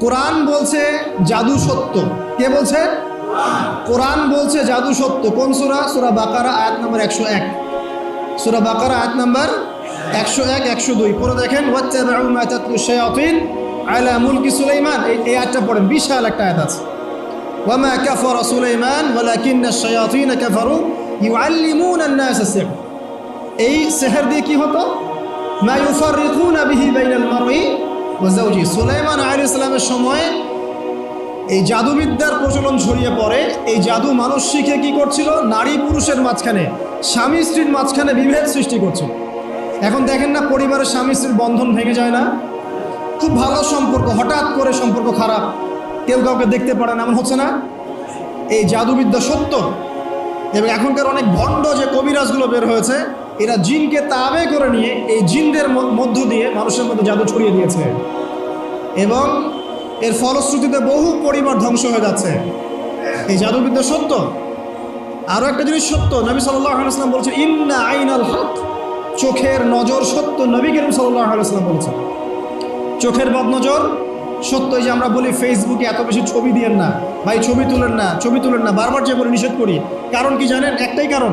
কোরআন বলছে জাদু সত্য। কে বলছে? কোরআন বলছে জাদু সত্য। কোন সুরা? সুরা বাকারা, আয়াত নম্বর একশো এক। সুরা বাকারা, আয়াত নম্বর একশো এক, একশো দুই। পরে দেখেন আলা মুলকি সুলাইমান। এই আয়াতটা পড়েন, বিশাল একটা আয়াত আছে। ওয়ামা কাফারা সুলাইমান, ওয়ালাকিন্না শায়াতিন কাফারু ইউআল্লিমুনা আন-নাস সিহর। এই সেহের দিয়ে কি হতো? মা ইউফাররিকুনা বিহি বাইনাল মারই যাওজি সুলাইমান আলাইহিস ইসলামের সময় এই জাদুবিদ্যার প্রচলন ছড়িয়ে পড়ে। এই জাদু মানুষ শিখে কি করছিল? নারী পুরুষের মাঝখানে, স্বামী স্ত্রীর মাঝখানে বিভেদ সৃষ্টি করছিল এখন দেখেন না, পরিবারের স্বামী স্ত্রীর বন্ধন ভেঙে যায় না? খুব ভালো সম্পর্ক, হঠাৎ করে সম্পর্ক খারাপ। কেউ কাউকে দেখতে পারে না, এমন হচ্ছে না? এই জাদুবিদ্যা সত্য। এবং এখনকার অনেক ভণ্ড যে কবিরাজগুলো বের হয়েছে এরা জিনকে তাবে করে নিয়ে এই জিনদের মধ্য দিয়ে মানুষের মধ্যে জাদু ছড়িয়ে দিয়েছে। এবং এর ফলশ্রুতিতে বহু পরিবার ধ্বংস হয়ে যাচ্ছে। এই জাদুবিদ্যা সত্য? আরও একটা জিনিস সত্য, নবী সাল্লাম বলছে ইন্না আইনাল হক চোখের নজর সত্য নবী করিম সাল্লাম বলছেন। চোখের বদনজর সত্য যে আমরা বলি ফেসবুকে এত বেশি ছবি দিয়েন না, ভাই ছবি তুলেন না, ছবি তুলেন না, বারবার যে বলে নিষেধ করি। কারণ কি জানেন? একটাই কারণ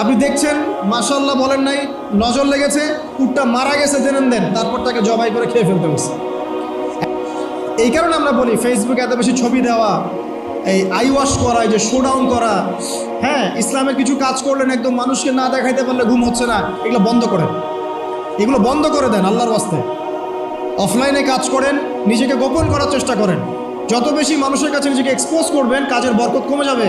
আপনি দেখছেন মাসাল্লাহ বলেন নাই, নজর লেগেছে, উটটা মারা গেছে জেনেন দেন তারপর তাকে জবাই করে খেয়ে ফেলতে বসে এই কারণে আমরা বলি ফেসবুকে এত বেশি ছবি দেওয়া, এই আই ওয়াশ করা, এই যে শোডাউন করা হ্যাঁ ইসলামের কিছু কাজ করলেন, একদম মানুষকে না দেখাইতে পারলে ঘুম হচ্ছে না, এগুলো বন্ধ করেন। এগুলো বন্ধ করে দেন আল্লাহর বাস্তে অফলাইনে কাজ করেন, নিজেকে গোপন করার চেষ্টা করেন। যত বেশি মানুষের কাছে নিজেকে এক্সপোজ করবেন, কাজের বরকত কমে যাবে।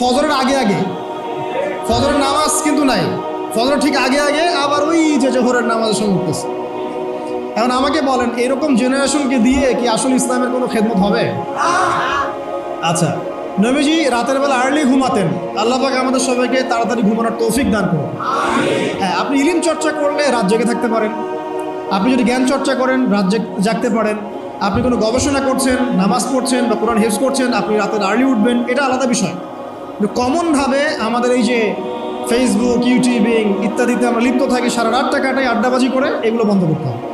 ফজরের আগে আগে। ফজরের নামাজ কিন্তু নাই। ফজরের ঠিক আগে আগে আবার ওই যে জোহরের নামাজের সঙ্গে উঠতেছে এখন আমাকে বলেন, এরকম জেনারেশনকে দিয়ে কি আসল ইসলামের কোনো খেদমত হবে? আচ্ছা নবীজি রাতের বেলা আর্লি ঘুমাতেন। আল্লাহ পাক আমাদের সবাইকে তাড়াতাড়ি ঘুমানোর তৌফিক দান করুন। হ্যাঁ আপনি ইলিম চর্চা করলে রাত জেগে থাকতে পারেন। আপনি যদি জ্ঞান চর্চা করেন, রাত জেগ- জাগতে পারেন। আপনি কোনো গবেষণা করছেন, নামাজ পড়ছেন বা কোরআন হেফজ করছেন, আপনি রাতের আর্লি উঠবেন, এটা আলাদা বিষয়। কমনভাবে আমাদের এই যে ফেসবুক ইউটিউবিং ইত্যাদিতে আমরা লিপ্ত থাকি সারা রাতটা কাটাই আড্ডাবাজি করে এগুলো বন্ধ করতে হবে।